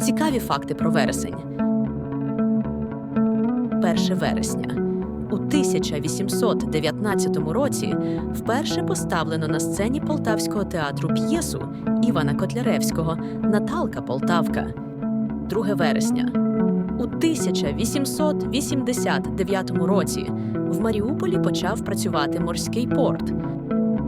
Цікаві факти про вересень. 1 вересня. У 1819 році вперше поставлено на сцені Полтавського театру п'єсу Івана Котляревського Наталка Полтавка. 2 вересня. У 1889 році в Маріуполі почав працювати морський порт.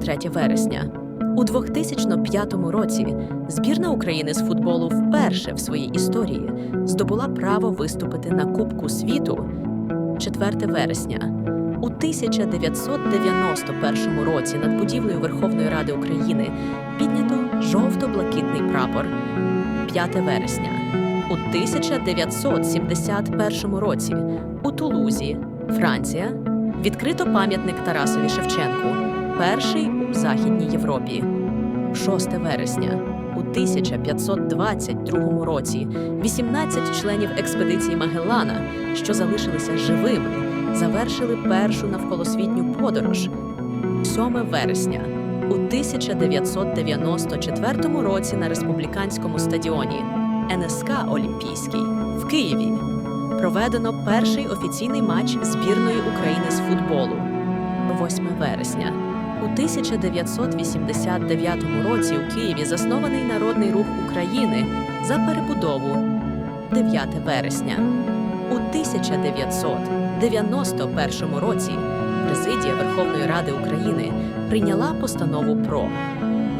3 вересня. У 2005 році збірна України з футболу вперше в своїй історії здобула право виступити на Кубку світу 4 вересня. У 1991 році над будівлею Верховної Ради України піднято жовто-блакитний прапор 5 вересня. У 1971 році у Тулузі, Франція, відкрито пам'ятник Тарасові Шевченку, перший у Західній Європі. 6 вересня. У 1522 році 18 членів експедиції Магеллана, що залишилися живими, завершили першу навколосвітню подорож 7 вересня. У 1994 році на республіканському стадіоні НСК Олімпійський в Києві проведено перший офіційний матч збірної України з футболу 8 вересня. У 1989 році у Києві заснований Народний рух України за перебудову 9 вересня. У 1991 році Президія Верховної Ради України прийняла постанову про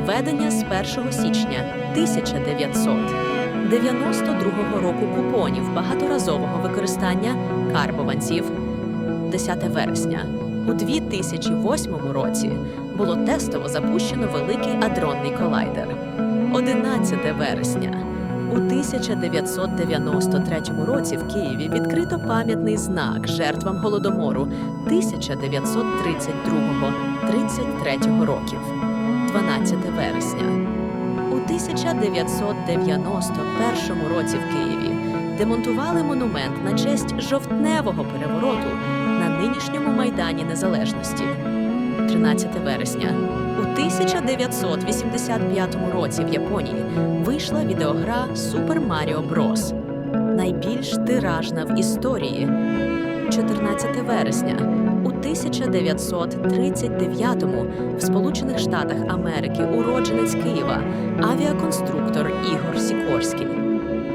введення з 1 січня 1992 року купонів багаторазового використання карбованців 10 вересня. У 2008 році було тестово запущено великий адронний колайдер. 11 вересня. У 1993 році в Києві відкрито пам'ятний знак жертвам голодомору 1932-33 років. 12 вересня. У 1991 році в Києві демонтували монумент на честь жовтневого перевороту нинішньому майдані Незалежності. 13 вересня. У 1985 році в Японії вийшла відеогра Super Mario Bros. Найбільш тиражна в історії. 14 вересня. У 1939-му в Сполучених Штатах Америки уродженець Києва авіаконструктор Ігор Сікорський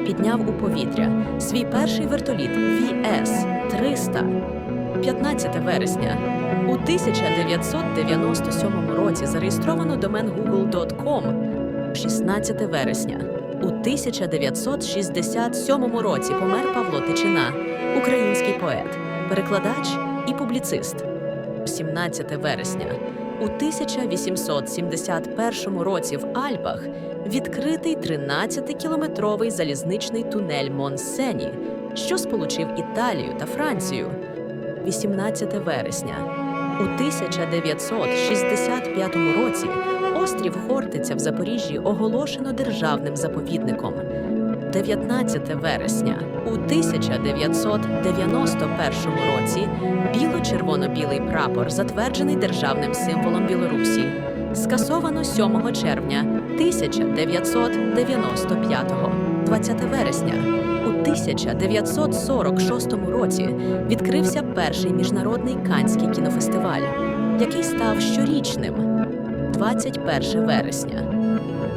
підняв у повітря свій перший вертоліт VS-300 15 вересня. У 1997 році зареєстровано домен google.com 16 вересня. У 1967 році помер Павло Тичина, український поет, перекладач і публіцист. 17 вересня. У 1871 році в Альпах відкритий 13-кілометровий залізничний тунель Монсені, що сполучив Італію та Францію. 18 вересня. У 1965 році острів Хортиця в Запоріжжі оголошено державним заповідником. 19 вересня. У 1991 році біло-червоно-білий прапор затверджений державним символом Білорусі. Скасовано 7 червня 1995 20 вересня. У 1946 році відкрився перший міжнародний канський кінофестиваль, який став щорічним 21 вересня.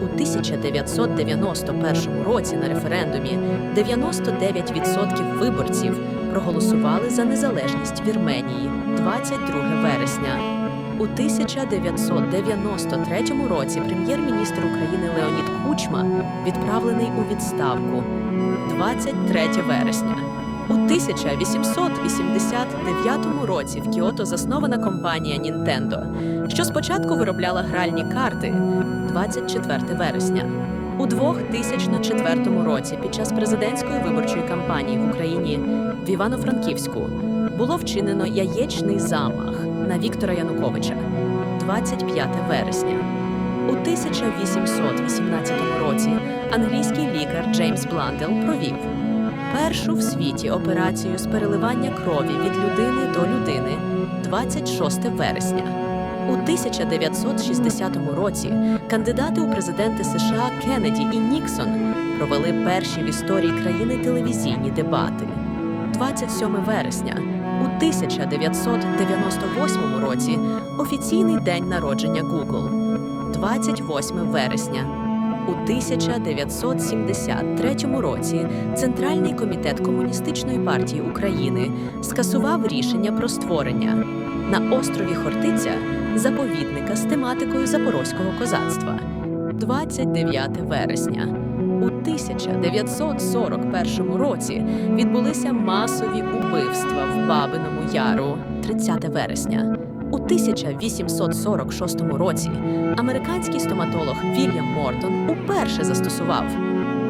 У 1991 році на референдумі 99% виборців проголосували за незалежність Вірменії 22 вересня. У 1993 році прем'єр-міністр України Леонід Кучма відправлений у відставку 23 вересня. У 1889 році в Кіото заснована компанія Nintendo, що спочатку виробляла гральні карти 24 вересня. У 2004 році під час президентської виборчої кампанії в Україні в Івано-Франківську було вчинено яєчний замах на Віктора Януковича 25 вересня. У 1818 році англійський лікар Джеймс Бландел провів першу в світі операцію з переливання крові від людини до людини 26 вересня. У У 1960 році кандидати у президенти США Кеннеді і Ніксон провели перші в історії країни телевізійні дебати. 27 вересня у 1998 році офіційний день народження Google. 28 вересня у 1973 році Центральний комітет Комуністичної партії України скасував рішення про створення на острові Хортиця заповідника з тематикою запорозького козацтва. 29 вересня. У 1941 році відбулися масові убивства в Бабиному Яру 30 вересня. У 1846 році американський стоматолог Вільям Мортон уперше застосував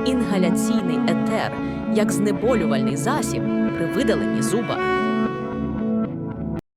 інгаляційний етер як знеболювальний засіб при видаленні зуба.